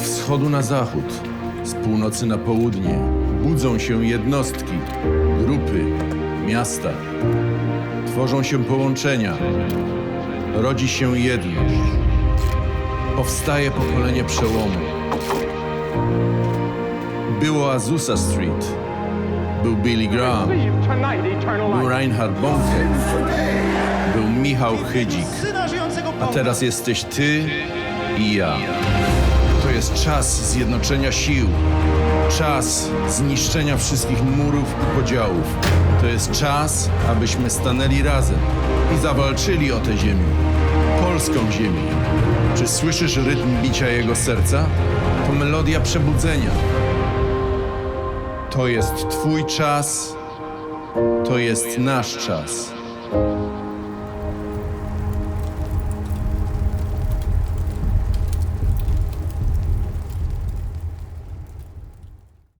wschodu na zachód, z północy na południe budzą się jednostki, grupy, miasta. Tworzą się połączenia. Rodzi się jedność. Powstaje pokolenie przełomu. Było Azusa Street. Był Billy Graham. Był. Reinhard Bonke. Był Michał Chydzik. A teraz jesteś ty i ja. Jest czas zjednoczenia sił. Czas zniszczenia wszystkich murów i podziałów. To jest czas, abyśmy stanęli razem i zawalczyli o tę ziemię. Polską ziemię. Czy słyszysz rytm bicia jego serca? To melodia przebudzenia. To jest twój czas. To jest nasz czas.